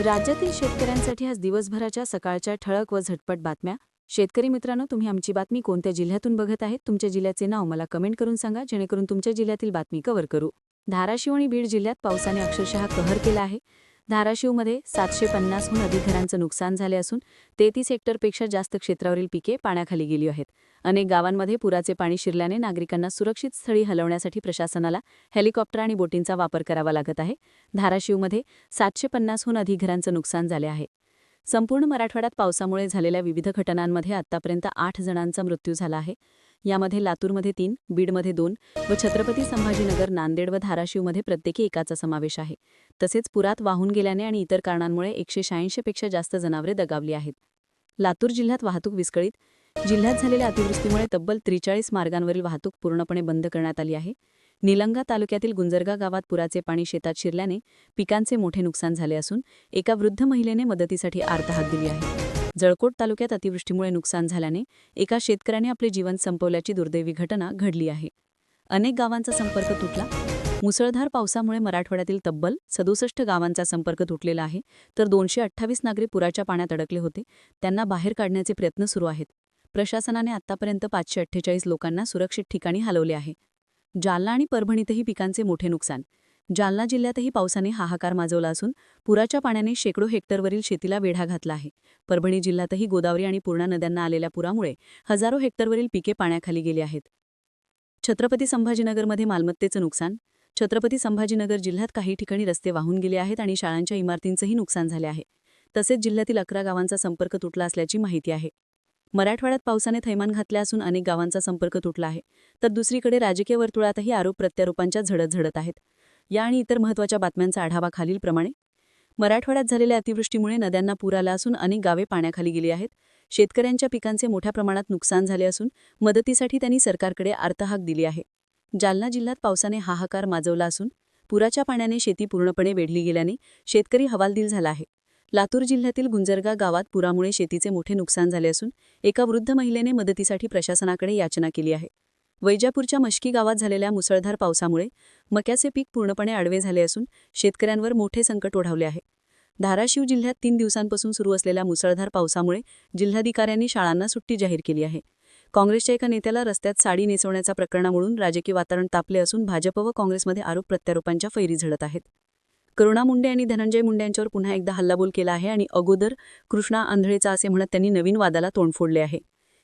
राज्यातील शेतकऱ्यांसाठी आज दिवसभराच्या सकाळच्या ठळक व झटपट बातम्या. शेतकरी मित्रांनो तुम्ही आमची बातमी कोणत्या जिल्ह्यातून बघत आहेत? तुमच्या जिल्ह्याचे नाव मला कमेंट करून सांगा जेणेकरून तुमच्या जिल्ह्यातील बातमी कव्हर करू. धाराशिव आणि बीड जिल्ह्यात पावसाने अक्षरशः कहर केला आहे. धाराशिवमध्ये सातशे पन्नासहून अधिक घरांचं नुकसान झाले असून तेहतीस हेक्टरपेक्षा जास्त क्षेत्रावरील पिके पाण्याखाली गेली आहेत. अनेक गावांमध्ये पुराचे पाणी शिरल्याने नागरिकांना सुरक्षित स्थळी हलवण्यासाठी प्रशासनाला हेलिकॉप्टर आणि बोटींचा वापर करावा लागत आहे. धाराशिवमध्ये सातशे पन्नासहून अधिक घरांचं नुकसान झाले आहे. संपूर्ण मराठवाड्यात पावसामुळे झालेल्या विविध घटनांमध्ये आतापर्यंत आठ जणांचा मृत्यू झाला आहे. यामध्ये लातूरमध्ये तीन बीडमध्ये दोन व छत्रपती संभाजीनगर नांदेड व धाराशिवमध्ये प्रत्येकी एकाचा समावेश आहे. तसेच पुरात वाहून गेल्याने आणि इतर कारणांमुळे एकशे शहाऐंशीपेक्षा जास्त जनावरे दगावली आहेत. लातूर जिल्ह्यात वाहतूक विस्कळीत. जिल्ह्यात झालेल्या अतिवृष्टीमुळे तब्बल त्रेचाळीस मार्गांवरील वाहतूक पूर्णपणे बंद करण्यात आली आहे. निलंगा तालुक्यातील गुंजरगा गावात पुराचे पाणी शेतात शिरल्याने पिकांचे मोठे नुकसान झाले असून एका वृद्ध महिलेने मदतीसाठी आर्तहाक दिली आहे. जळकोट तालुक्यात अतिवृष्टीमुळे नुकसान झाल्याने एका शेतकऱ्याने आपले जीवन संपवल्याची दुर्दैवी घटना घडली आहे. अनेक गावांचा संपर्क तुटला. मुसळधार पावसामुळे मराठवाड्यातील तब्बल सदुसष्ट गावांचा संपर्क तुटलेला आहे. तर दोनशे अठ्ठावीस नागरिक पुराच्या पाण्यात अडकले होते. त्यांना बाहेर काढण्याचे प्रयत्न सुरू आहेत. प्रशासनाने आतापर्यंत पाचशे अठ्ठेचाळीस लोकांना सुरक्षित ठिकाणी हलवले आहे. जालना आणि परभणीतही पिकांचे मोठे नुकसान. जालना जिल्ह्यातही पावसाने हाहाकार माजवला असून पुराच्या पाण्याने शेकडो हेक्टरवरील शेतीला वेढा घातला आहे. परभणी जिल्ह्यातही गोदावरी आणि पूर्णा नद्यांना आलेल्या पुरामुळे हजारो हेक्टरवरील पिके पाण्याखाली गेली आहेत. छत्रपती संभाजीनगरमध्ये मालमत्तेचं नुकसान? छत्रपती संभाजीनगर जिल्ह्यात काही ठिकाणी रस्ते वाहून गेले आहेत आणि शाळांच्या इमारतींचंही नुकसान झाले आहे. तसेच जिल्ह्यातील अकरा गावांचा संपर्क तुटला असल्याची माहिती आहे. मराठवाड्यात पावसाने थैमान घातले असून अनेक गावांचा संपर्क तुटला आहे. तर दुसरीकडे राजकीय वर्तुळातही आरोप प्रत्यारोपांच्या झडत झडत आहेत. या आणि इतर महत्त्वाच्या बातम्यांचा आढावा खालीलप्रमाणे. मराठवाड्यात झालेल्या अतिवृष्टीमुळे नद्यांना पूर आला असून अनेक गावे पाण्याखाली गेली आहेत. शेतकऱ्यांच्या पिकांचे मोठ्या प्रमाणात नुकसान झाले असून मदतीसाठी त्यांनी सरकारकडे अर्थहाक दिली आहे. जालना जिल्ह्यात पावसाने हाहाकार माजवला असून पुराच्या पाण्याने शेती पूर्णपणे वेढली गेल्याने शेतकरी हवालदिल झाला आहे. लातूर जिल्ह्यातील गुंजरगा गावात पुरामुळे शेतीचे मोठे नुकसान झाले असून एका वृद्ध महिलेने मदतीसाठी प्रशासनाकडे याचना केली आहे. वैजापूरच्या मश्की गावात झालेल्या मुसळधार पावसामुळे मक्याचे पीक पूर्णपणे आडवे झाले असून शेतकऱ्यांवर मोठे संकट ओढावले आहे. धाराशिव जिल्ह्यात तीन दिवसांपासून सुरू असलेल्या मुसळधार पावसामुळे जिल्हाधिकाऱ्यांनी शाळांना सुट्टी जाहीर केली आहे. काँग्रेसच्या एका नेत्याला रस्त्यात साडी नेसवण्याच्या प्रकरणामुळे राजकीय वातावरण तापले असून भाजप व काँग्रेसमध्ये आरोप प्रत्यारोपांच्या फैरी झडत आहेत. करुणा मुंडे आणि धनंजय मुंडे यांच्यावर पुन्हा एकदा हल्लाबोल केला आहे आणि अगोदर कृष्णा आंधळेचा असे म्हणत त्यांनी नवीन वादाला तोंड फोडले आहे.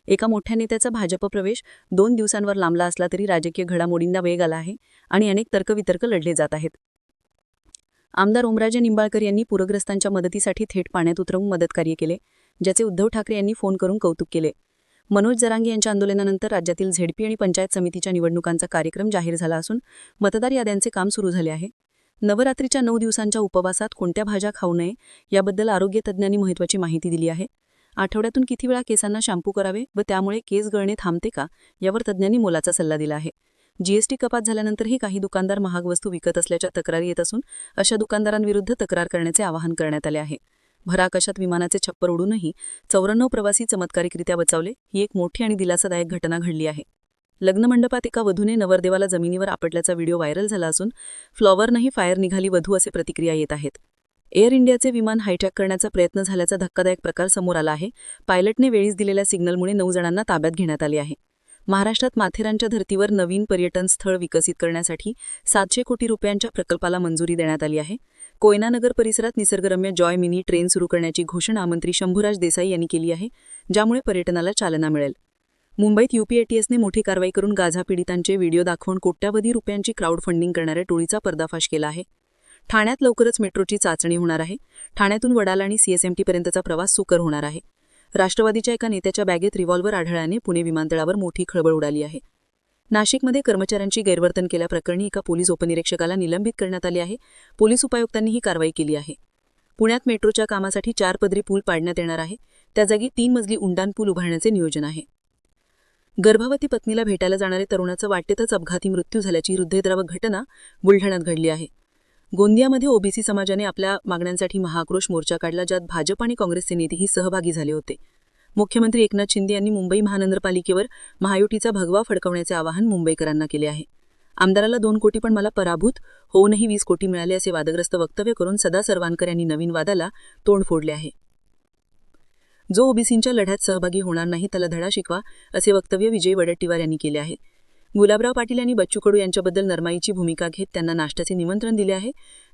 एका मोठ्या नेत्याचा भाजप प्रवेश दोन दिवसांवर लांबला असला तरी राजकीय घडामोडींना वेग आला आहे आणि अनेक तर्कवितर्क लढले जात आहेत. आमदार ओमराजे निंबाळकर यांनी पूरग्रस्तांच्या मदतीसाठी थेट पाण्यात उतरवून मदतकार्य केले ज्याचे उद्धव ठाकरे यांनी फोन करून कौतुक केले. मनोज जरांगे यांच्या आंदोलनानंतर राज्यातील झेडपी आणि पंचायत समितीच्या निवडणुकांचा कार्यक्रम जाहीर झाला असून मतदार याद्यांचे काम सुरू झाले आहे. नवरात्रीच्या नऊ दिवसांच्या उपवासात कोणत्या भाज्या खाऊ नये याबद्दल आरोग्य तज्ज्ञांनी महत्त्वाची माहिती दिली आहे. आठवड्यातून किती वेळा केसांना शॅम्पू करावे व त्यामुळे केस गळणे थांबते का यावर तज्ज्ञांनी मोलाचा सल्ला दिला आहे. जीएसटी कपात झाल्यानंतरही काही दुकानदार महाग वस्तू विकत असल्याच्या तक्रारी येत असून अशा दुकानदारांविरुद्ध तक्रार करण्याचे आवाहन करण्यात आले आहे. भराकशात विमानाचे छप्पर उडूनही चौऱ्याण्णव प्रवासी चमत्कारिकरित्या बचावले ही एक मोठी आणि दिलासादायक घटना घडली आहे. लग्नमंडपात एका वधूने नवरदेवाला जमिनीवर आपटल्याचा व्हिडिओ व्हायरल झाला असून फ्लॉवरनंही फायर निघाली वधू असे प्रतिक्रिया येत आहेत. एअर इंडियाचे विमान हायटॅक करण्याचा प्रयत्न झाल्याचा धक्कादायक प्रकार समोर आला आहे. पायलटने वेळीच दिलेल्या सिग्नलमुळे नऊ जणांना ताब्यात घेण्यात आले आहे. महाराष्ट्रात माथेरानच्या धर्तीवर नवीन पर्यटन स्थळ विकसित करण्यासाठी सातशे कोटी रुपयांच्या प्रकल्पाला मंजुरी देण्यात आली आहे. कोयनानगर परिसरात निसर्गरम्य जॉय मिनी ट्रेन सुरू करण्याची घोषणा मंत्री शंभूराज देसाई यांनी केली आहे ज्यामुळे पर्यटनाला चालना मिळेल. मुंबईत यूपीएटीएसने मोठी कारवाई करून गाझा पीडितांचे व्हिडिओ दाखवून कोट्यावधी रुपयांची क्राऊड फंडिंग करणाऱ्या टोळीचा पर्दाफाश केला आहे. ठाण्यात लवकरच मेट्रोची चाचणी होणार आहे. ठाण्यातून वडाला आणि सीएसएमटीपर्यंतचा प्रवास सुकर होणार आहे. राष्ट्रवादीच्या एका नेत्याच्या बॅगेत रिव्हॉल्व्हर आढळल्याने पुणे विमानतळावर मोठी खळबळ उडाली आहे. नाशिकमध्ये कर्मचाऱ्यांची गैरवर्तन केल्याप्रकरणी एका पोलीस उपनिरीक्षकाला निलंबित करण्यात आले आहे. पोलीस उपायुक्तांनी ही कारवाई केली आहे. पुण्यात मेट्रोच्या कामासाठी चार पदरी पूल पाडण्यात येणार आहे. त्या जागी तीन मजली उंडाण पूल उभारण्याचे नियोजन आहे. गर्भवती पत्नीला भेटायला जाणारे तरुणाचं वाटेतच अपघाती मृत्यू झाल्याची हृदयद्रावक घटना बुलढाण्यात घडली आहे. गोंदियामध्ये ओबीसी समाजाने आपल्या मागण्यांसाठी महाक्रोश मोर्चा काढला ज्यात भाजप आणि काँग्रेसचे नेतेही सहभागी झाले होते. मुख्यमंत्री एकनाथ शिंदे यांनी मुंबई महानगरपालिकेवर महायुतीचा भगवा फडकवण्याचे आवाहन मुंबईकरांना केले आहे. आमदाराला दोन कोटी पण मला पराभूत होऊनही वीस कोटी मिळाले असे वादग्रस्त वक्तव्य करून सदा सर्वांकर यांनी नवीन वादाला तोंड फोडले आहे. जो ओबीसींच्या लढ्यात सहभागी होणार नाही त्याला धडा शिकवा असे वक्तव्य विजय वडट्टीवार यांनी केले आहे. गुलाबराव पाटील यांनी बच्चू कडू यांच्याबद्दल नरमाईची भूमिका घेत त्यांना नाश्त्याचे निमंत्रण दिले आहे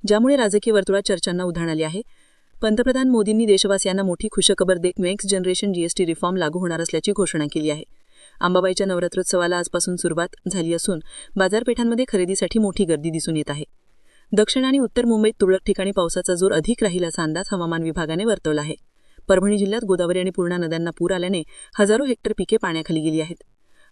ज्यामुळे राजकीय वर्तुळात चर्चांना उधाण आली आहे. पंतप्रधान मोदींनी देशवासियांना मोठी खुशखबर देत नेक्स्ट जनरेशन जीएसटी रिफॉर्म लागू होणार असल्याची घोषणा केली आहे. अंबाबाईच्या नवरात्रोत्सवाला आजपासून सुरुवात झाली असून बाजारपेठांमध्ये खरेदीसाठी मोठी गर्दी दिसून येत आहे. दक्षिण आणि उत्तर मुंबईत तुरळक ठिकाणी पावसाचा जोर अधिक राहील असा अंदाज हवामान विभागाने वर्तवला आहे. परभणी जिल्ह्यात गोदावरी आणि पूर्णा नद्यांना पूर आल्याने हजारो हेक्टर पिके पाण्याखाली गेली आहेत.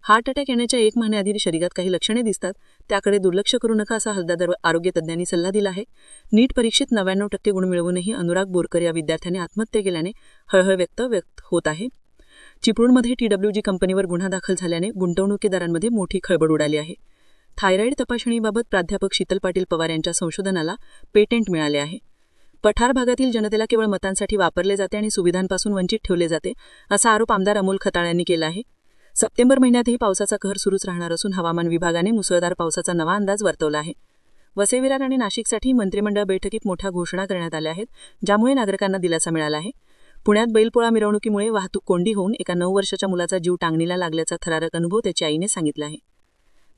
हार्ट अटॅक येण्याच्या एक महिन्याआधी शरीरात काही लक्षणे दिसतात. त्याकडे दुर्लक्ष करू नका असा हलदादर आरोग्य तज्ज्ञांनी सल्ला दिला आहे. नीट परीक्षेत नव्याण्णव टक्के गुण मिळवूनही अनुराग बोरकर या विद्यार्थ्याने आत्महत्या केल्याने हळहळ व्यक्त व्यक्त होत आहे. चिपळूणमध्ये टीडब्ल्यूजी कंपनीवर गुन्हा दाखल झाल्याने गुंतवणुकीदारांमध्ये मोठी खळबळ उडाली आहे. थायरॉईड तपासणीबाबत प्राध्यापक शीतल पाटील पवार यांच्या संशोधनाला पेटेंट मिळाले आहे. पठार भागातील जनतेला केवळ मतांसाठी वापरले जाते आणि सुविधांपासून वंचित ठेवले जाते असा आरोप आमदार अमोल खताळ यांनी केला आहे. सप्टेंबर महिन्यातही पावसाचा कहर सुरूच राहणार असून हवामान विभागाने मुसळधार पावसाचा नवा अंदाज वर्तवला आहे. वसेविरार आणि नाशिकसाठी मंत्रिमंडळ बैठकीत मोठ्या घोषणा करण्यात आल्या आहेत ज्यामुळे नागरिकांना दिलासा मिळाला आहे. पुण्यात बैलपोळा मिरवणुकीमुळे वाहतूक कोंडी होऊन एका नऊ वर्षाच्या मुलाचा जीव टांगणीला लागल्याचा थरारक अनुभव त्याच्या आईने सांगितला आहे.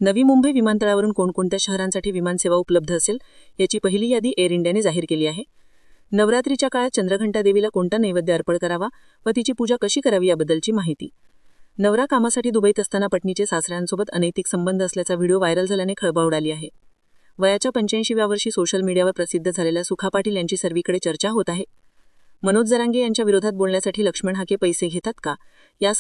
नवी मुंबई विमानतळावरून कोणकोणत्या शहरांसाठी विमानसेवा उपलब्ध असेल याची पहिली यादी एअर इंडियाने जाहीर केली आहे. नवरात्रीच्या काळात चंद्रघंटा देवीला कोणता नैवेद्य अर्पण करावा व तिची पूजा कशी करावी याबद्दलची माहिती. नवरा कामासाठी दुबईत असताना पत्नीचे सासऱ्यांसोबत अनैतिक संबंध असल्याचा व्हिडिओ व्हायरल झाल्याने खळबळ उडाली आहे. वयाच्या पंच्याऐंशीव्या वर्षी सोशल मीडियावर प्रसिद्ध झालेल्या सुखा पाटील यांची सर्वीकडे चर्चा होत आहे. मनोज जरांगे यांच्या विरोधात बोलण्यासाठी लक्ष्मण हाके पैसे घेतात का? या